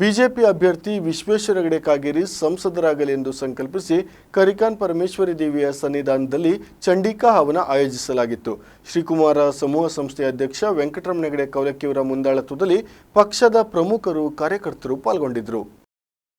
BJP ಅಭ್ಯರ್ಥಿ ವಿಶ್ವೇಶ್ವರ ಹೆಗಡೆ ಕಾಗೇರಿ ಸಂಸದರಾಗಲಿ ಎಂದು ಸಂಕಲ್ಪಿಸಿ ಕರಿಕಾನ್ ಪರಮೇಶ್ವರಿ ದೇವಿಯ ಸನ್ನಿಧಾನದಲ್ಲಿ ಚಂಡಿಕಾ ಹವನ ಆಯೋಜಿಸಲಾಗಿತ್ತು. ಶ್ರೀಕುಮಾರ ಸಮೂಹ ಸಂಸ್ಥೆಯ ಅಧ್ಯಕ್ಷ ವೆಂಕಟರಮಣ ಹೆಗಡೆ ಕೌಲಕ್ಕಿಯವರ ಮುಂದಾಳತ್ವದಲ್ಲಿ ಪಕ್ಷದ ಪ್ರಮುಖರು ಕಾರ್ಯಕರ್ತರು ಪಾಲ್ಗೊಂಡಿದ್ದರು.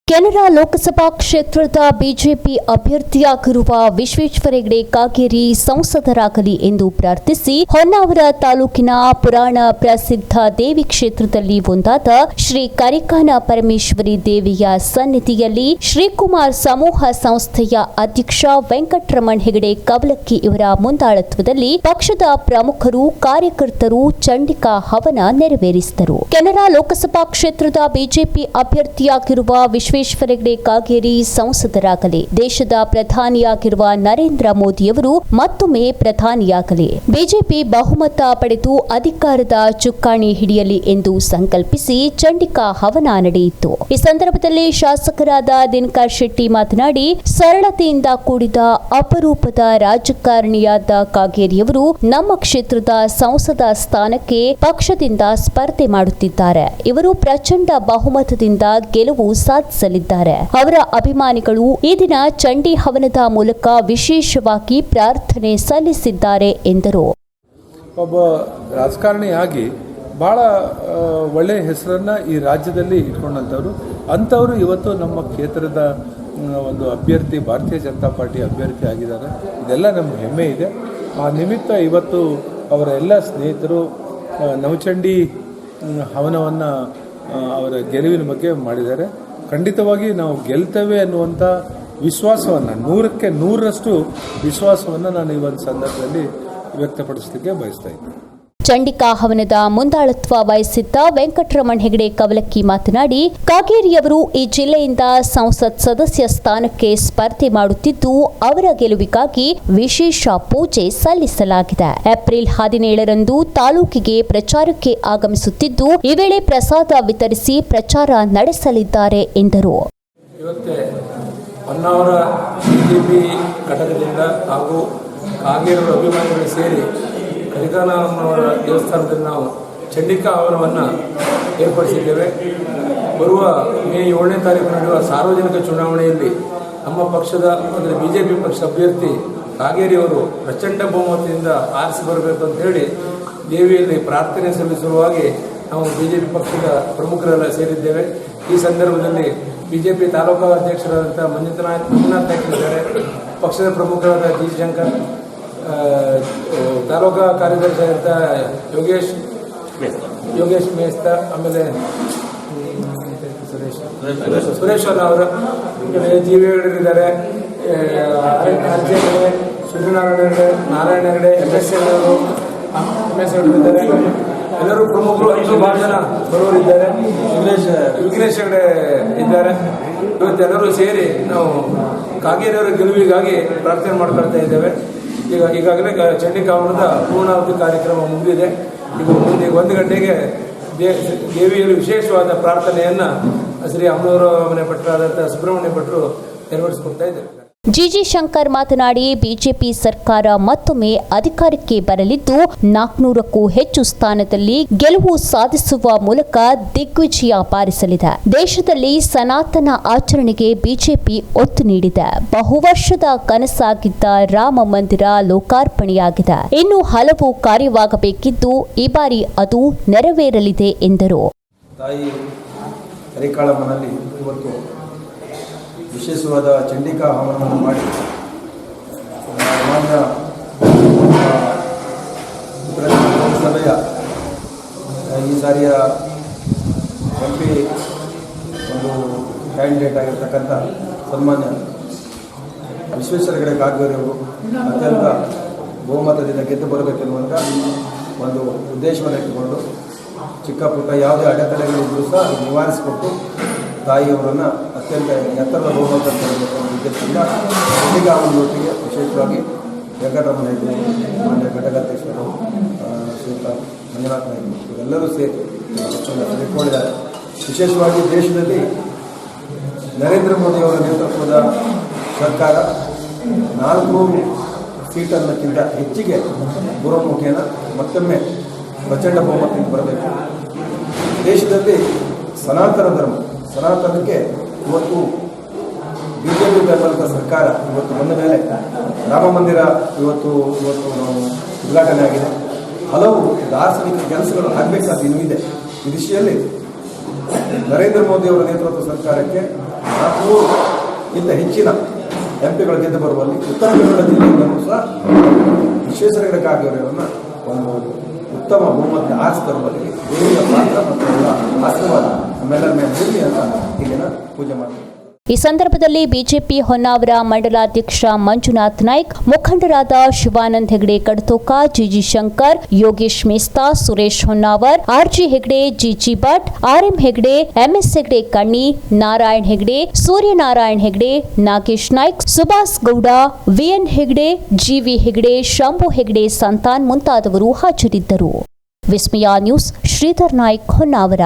ಕೆನರಾ ಲೋಕಸಭಾ ಕ್ಷೇತ್ರದ ಬಿಜೆಪಿ ಅಭ್ಯರ್ಥಿಯಾಗಿರುವ ವಿಶ್ವೇಶ್ವರ ಹೆಗಡೆ ಕಾಗೇರಿ ಸಂಸದರಾಗಲಿ ಎಂದು ಪ್ರಾರ್ಥಿಸಿ ಹೊನ್ನಾವರ ತಾಲೂಕಿನ ಪುರಾಣ ಪ್ರಸಿದ್ಧ ದೇವಿ ಕ್ಷೇತ್ರದಲ್ಲಿ ಒಂದಾದ ಶ್ರೀ ಕರಿಕಾನ ಪರಮೇಶ್ವರಿ ದೇವಿಯ ಸನ್ನಿಧಿಯಲ್ಲಿ ಶ್ರೀಕುಮಾರ್ ಸಮೂಹ ಸಂಸ್ಥೆಯ ಅಧ್ಯಕ್ಷ ವೆಂಕಟರಮಣ್ ಹೆಗಡೆ ಕವಲಕ್ಕಿ ಇವರ ಮುಂದಾಳತ್ವದಲ್ಲಿ ಪಕ್ಷದ ಪ್ರಮುಖರು, ಕಾರ್ಯಕರ್ತರು ಚಂಡಿಕಾ ಹವನ ನೆರವೇರಿಸಿದರು. ಕೆನರಾ ಲೋಕಸಭಾ ಕ್ಷೇತ್ರದ ಬಿಜೆಪಿ ಅಭ್ಯರ್ಥಿಯಾಗಿರುವ ವಿಶ್ವೇಶ್ವರ ಹೆಗಡೆ ಕಾಗೇರಿ ಸಂಸದರಾಗಲಿ. ದೇಶದ ಪ್ರಧಾನಿಯಾಗಿರುವ ನರೇಂದ್ರ ಮೋದಿಯವರು ಮತ್ತೊಮ್ಮೆ ಪ್ರಧಾನಿಯಾಗಲಿ. ಬಿಜೆಪಿ ಬಹುಮತ ಪಡೆದು ಅಧಿಕಾರದ ಚುಕ್ಕಾಣಿ ಹಿಡಿಯಲಿ ಎಂದು ಸಂಕಲ್ಪಿಸಿ ಚಂಡಿಕಾ ಹವನ ನಡೆಯಿತು. ಈ ಸಂದರ್ಭದಲ್ಲಿ ಶಾಸಕರಾದ ದಿನಕರ್ ಶೆಟ್ಟಿ ಮಾತನಾಡಿ, ಸರಳತೆಯಿಂದ ಕೂಡಿದ ಅಪರೂಪದ ರಾಜಕಾರಣಿಯಾದ ಕಾಗೇರಿಯವರು ನಮ್ಮ ಕ್ಷೇತ್ರದ ಸಂಸದ ಸ್ಥಾನಕ್ಕೆ ಪಕ್ಷದಿಂದ ಸ್ಪರ್ಧೆ ಮಾಡುತ್ತಿದ್ದಾರೆ. ಇವರು ಪ್ರಚಂಡ ಬಹುಮತದಿಂದ ಗೆಲುವು ಸಾಧಿಸಲಿದ್ದಾರೆ ಅವರ ಅಭಿಮಾನಿಗಳು ಈ ದಿನ ಚಂಡಿ ಹವನದ ಮೂಲಕ ವಿಶೇಷವಾಗಿ ಪ್ರಾರ್ಥನೆ ಸಲ್ಲಿಸಿದ್ದಾರೆ ಎಂದರು. ಒಬ್ಬ ರಾಜಕಾರಣಿಯಾಗಿ ಆ, ಒಳ್ಳೆಯ ಹೆಸರನ್ನು ಈ ರಾಜ್ಯದಲ್ಲಿ ಇಟ್ಕೊಂಡಂಥವ್ರು. ಅಂಥವರು ಇವತ್ತು ನಮ್ಮ ಕ್ಷೇತ್ರದ ಒಂದು ಅಭ್ಯರ್ಥಿ ಭಾರತೀಯ ಜನತಾ ಪಾರ್ಟಿ ಅಭ್ಯರ್ಥಿ ಆಗಿದ್ದಾರೆ. ಇದೆಲ್ಲ ನಮ್ಗೆ ಹೆಮ್ಮೆ ಇದೆ. ಆ ನಿಮಿತ್ತ ಇವತ್ತು ಅವರ ಎಲ್ಲ ಸ್ನೇಹಿತರು ನವಚಂಡಿ ಹವನವನ್ನು ಅವರ ಗೆಲುವಿನ ಬಗ್ಗೆ ಮಾಡಿದ್ದಾರೆ. ಖಂಡಿತವಾಗಿ ನಾವು ಗೆಲ್ತೇವೆ ಅನ್ನುವಂಥ ವಿಶ್ವಾಸವನ್ನು, ನೂರಕ್ಕೆ ನೂರರಷ್ಟು ವಿಶ್ವಾಸವನ್ನು ನಾನು ಈ ಒಂದು ಸಂದರ್ಭದಲ್ಲಿ ವ್ಯಕ್ತಪಡಿಸಲಿಕ್ಕೆ ಬಯಸ್ತಾ ಇದ್ದೀನಿ. ಚಂಡಿಕಾ ಹವನದ ಮುಂದಾಳತ್ವ ವಹಿಸಿದ್ದ ವೆಂಕಟರಮಣ್ ಹೆಗಡೆ ಕವಲಕ್ಕಿ ಮಾತನಾಡಿ, ಕಾಗೇರಿಯವರು ಈ ಜಿಲ್ಲೆಯಿಂದ ಸಂಸತ್ ಸದಸ್ಯ ಸ್ಥಾನಕ್ಕೆ ಸ್ಪರ್ಧೆ ಮಾಡುತ್ತಿದ್ದು, ಅವರ ಗೆಲುವಿಗಾಗಿ ವಿಶೇಷ ಪೂಜೆ ಸಲ್ಲಿಸಲಾಗಿದೆ. ಏಪ್ರಿಲ್ ಹದಿನೇಳರಂದು ತಾಲೂಕಿಗೆ ಪ್ರಚಾರಕ್ಕೆ ಆಗಮಿಸುತ್ತಿದ್ದು, ಈ ವೇಳೆ ಪ್ರಸಾದ ವಿತರಿಸಿ ಪ್ರಚಾರ ನಡೆಸಲಿದ್ದಾರೆ ಎಂದರು. ಹಾಗೂ ಕಾಗೇರೂರು ಅಭಿಮಾನಿಗಳು ಸೇರಿ ಕರಿಕಾನಮ್ಮನವರ ದೇವಸ್ಥಾನದಲ್ಲಿ ನಾವು ಚಂಡಿಕಾ ಹವನವನ್ನು ಏರ್ಪಡಿಸಿದ್ದೇವೆ. ಬರುವ ಮೇ ಏಳನೇ ತಾರೀಕು ನಡೆಯುವ ಸಾರ್ವಜನಿಕ ಚುನಾವಣೆಯಲ್ಲಿ ನಮ್ಮ ಪಕ್ಷದ ಅಂದರೆ ಬಿ ಜೆ ಪಿ ಪಕ್ಷ ಅಭ್ಯರ್ಥಿ ಕಾಗೇರಿಯವರು ಪ್ರಚಂಡ ಬಹುಮತದಿಂದ ಆರಿಸಿ ಬರಬೇಕು ಅಂತ ಹೇಳಿ ದೇವಿಯಲ್ಲಿ ಪ್ರಾರ್ಥನೆ ಸಲ್ಲಿಸುವಾಗಿ ನಾವು ಬಿ ಜೆ ಪಿ ಪಕ್ಷದ ಪ್ರಮುಖರೆಲ್ಲ ಸೇರಿದ್ದೇವೆ. ಈ ಸಂದರ್ಭದಲ್ಲಿ ಬಿ ಜೆ ಪಿ ತಾಲೂಕಾ ಅಧ್ಯಕ್ಷರಾದಂಥ ಮಂಜುನಾಥ್ ಮಂಜುನಾಥ್ ಪಕ್ಷದ ಪ್ರಮುಖರಾದ ಜಿ. ಶಂಕರ್ ತಾಲೂಕಾ ಕಾರ್ಯದರ್ಶಿ ಅಂತ ಯೋಗೇಶ್ ಯೋಗೇಶ್ ಮೇಸ್ತ ಆಮೇಲೆ ಸುರೇಶ್. ಸುರೇಶ್ ಅವರು. ಜೀವಿಗಳಿದ್ದಾರೆ ಇದ್ದಾರೆ. ಹೆಗಡೆ ಸೂರ್ಯನಾರಾಯಣ ಹೆಗಡೆ ನಾರಾಯಣ ಹೆಗಡೆ ಎಂ ಎಸ್ ಅವರು ಎಂ ಎಸ್ ಇದ್ದಾರೆ. ಎಲ್ಲರೂ ಪ್ರಮುಖರು ಐದು ಭಾಳ ಜನ ಬರೋರಿದ್ದಾರೆ ವಿಘ್ನೇಶ್ ವಿಘ್ನೇಶ್ ಹೆಗಡೆ ಇದ್ದಾರೆ. ಇವತ್ತೆಲ್ಲರೂ ಸೇರಿ ನಾವು ಕಾಗೇರಿಯವರ ಗೆಲುವಿಗಾಗಿ ಪ್ರಾರ್ಥನೆ ಮಾಡ್ಕೊಳ್ತಾ ಇದ್ದೇವೆ. ಈಗ ಈಗಾಗಲೇ ಚಂಡಿ ಚಂಡಿಕಾವನದ ಪೂರ್ಣಾವಧಿ ಕಾರ್ಯಕ್ರಮ ಮುಗಿದಿದೆ. ಈಗ ಮುಂದೆ ಒಂದು ಗಂಟೆಗೆ ದೇವಿಯಲ್ಲಿ ವಿಶೇಷವಾದ ಪ್ರಾರ್ಥನೆಯನ್ನು ಶ್ರೀ ಅಮ್ಮನವರ ಮನೆ ಭಟ್ರಾದಂಥ ಸುಬ್ರಹ್ಮಣ್ಯ ಭಟ್ರು ನೆರವೇರಿಸಿಕೊಡ್ತಾ ಇದ್ದಾರೆ. ಜಿಜಿ ಶಂಕರ್ ಮಾತನಾಡಿ, ಬಿಜೆಪಿ ಸರ್ಕಾರ ಮತ್ತೊಮ್ಮೆ ಅಧಿಕಾರಕ್ಕೆ ಬರಲಿದ್ದು, ನಾಲ್ಕುನೂರಕ್ಕೂ ಹೆಚ್ಚು ಸ್ಥಾನದಲ್ಲಿ ಗೆಲುವು ಸಾಧಿಸುವ ಮೂಲಕ ದಿಗ್ವಿಜಯ ಬಾರಿಸಲಿದೆ. ದೇಶದಲ್ಲಿ ಸನಾತನ ಆಚರಣೆಗೆ ಬಿಜೆಪಿ ಒತ್ತು ನೀಡಿದೆ. ಬಹುವರ್ಷದ ಕನಸಾಗಿದ್ದ ರಾಮ ಮಂದಿರ ಲೋಕಾರ್ಪಣೆಯಾಗಿದೆ. ಇನ್ನು ಹಲವು ಕಾರ್ಯವಾಗಬೇಕಿದ್ದು, ಈ ಬಾರಿ ಅದು ನೆರವೇರಲಿದೆ ಎಂದರು. ವಿಶೇಷವಾದ ಚಂಡಿಕಾ ಹವನವನ್ನು ಮಾಡಿ. ಮಾನ್ಯ ಲೋಕಸಭೆಯ ಈ ಸಾರಿಯ ಎಂ ಪಿ ಒಂದು ಕ್ಯಾಂಡಿಡೇಟ್ ಆಗಿರ್ತಕ್ಕಂಥ ಸನ್ಮಾನ್ಯ ವಿಶ್ವೇಶ್ವರ ಹೆಗಡೆ ಕಾಗೇರಿಯವರು ಅತ್ಯಂತ ಬಹುಮತದಿಂದ ಗೆದ್ದು ಬರಬೇಕೆನ್ನುವಂಥ ಒಂದು ಉದ್ದೇಶವನ್ನು ಇಟ್ಟುಕೊಂಡು ಚಿಕ್ಕ ಪುಟ್ಟ ಯಾವುದೇ ಅಡೆತಡೆಗಳಿದ್ದರೂ ಸಹ ನಿವಾರಿಸಿಕೊಟ್ಟು ತಾಯಿಯವರನ್ನು ಅತ್ಯಂತ ಎತ್ತರದ ಅನ್ನೋ ಉದ್ದೇಶದಿಂದ ಚಂಡಿಗಾಮನೊಟ್ಟಿಗೆ ವಿಶೇಷವಾಗಿ ವೆಂಕಟರಮಣ ಹೆಗ್ಡೆ, ಮಾನ್ಯ ಘಟಕಾಧ್ಯಕ್ಷರು ಶ್ರೀಯುತ ಮಂಜುನಾಥ ನಾಯ್ಕ ಇವರೆಲ್ಲರೂ ಸೇರಿ ಸೇರಿಕೊಂಡಿದ್ದಾರೆ. ವಿಶೇಷವಾಗಿ ದೇಶದಲ್ಲಿ ನರೇಂದ್ರ ಮೋದಿಯವರ ನೇತೃತ್ವದ ಸರ್ಕಾರ ನಾಲ್ಕು ಸೀಟನ್ನಕ್ಕಿಂತ ಹೆಚ್ಚಿಗೆ ಬರೋ ಮುಖೇನ ಮತ್ತೊಮ್ಮೆ ಪ್ರಚಂಡ ಬಹುಮತದಿಂದ ಬರಬೇಕು. ದೇಶದಲ್ಲಿ ಸನಾತನ ಧರ್ಮ ಸನಾತನಕ್ಕೆ ಇವತ್ತು ಬಿ ಜೆ ಪಿ ಬೆಂಬಲಿತ ಸರ್ಕಾರ ಇವತ್ತು ಬಂದ ಮೇಲೆ ರಾಮ ಮಂದಿರ ಇವತ್ತು ಇವತ್ತು ನಾವು ಉದ್ಘಾಟನೆ ಆಗಿದೆ. ಹಲವು ದಾರ್ಶನಿಕ ಕೆಲಸಗಳು ಆಗಬೇಕಾದ ಇನ್ನೂ ಇದೆ. ಈ ದಿಶೆಯಲ್ಲಿ ನರೇಂದ್ರ ಮೋದಿ ಅವರ ನೇತೃತ್ವದ ಸರ್ಕಾರಕ್ಕೆ ಇಂತ ಹೆಚ್ಚಿನ ಎಂ ಪಿಗಳು ಗೆದ್ದು ಬರುವಲ್ಲಿ ಉತ್ತರ ಕನ್ನಡ ಜಿಲ್ಲೆಯಿಂದಲೂ ಸಹ ವಿಶ್ವೇಶ್ವರ ಅವರನ್ನು ಒಂದು ಉತ್ತಮ ಬಹುಮತ ಆರಿಸಿ ತರುವಲ್ಲಿ ದೇವಿಯ ಪಾತ್ರ ಮತ್ತು ಅವರ ಆಶೀರ್ವಾದ ನಮ್ಮೆಲ್ಲರ ಮೇಲೆ ಇರಲಿ ಅಂತ ಇಲ್ಲಿನ ಪೂಜೆ ಮಾಡ್ತೀವಿ ಈ ಸಂದರ್ಭದಲ್ಲಿ ಬಿಜೆಪಿ ಹೊನ್ನಾವರ ಮಂಡಲಾಧ್ಯಕ್ಷ ಮಂಜುನಾಥ್ ನಾಯ್ಕ್, ಮುಖಂಡರಾದ Shivanand Hegde, Kadtoka G G Shankar, Yogesh Mesta, Suresh Honnavar, R G Hegde, G G Bhat, R M Hegde, M S Hegde Kanni, Narayan Hegde, Suryanarayan Hegde, Nagesh Naik Subhas Gowda, V N Hegde, G V Hegde, Shambhu Hegde Santan ಮುಂತಾದವರು ಹಾಜರಿದ್ದರು. Vismaya news, Shridhar Naik, Honnavar.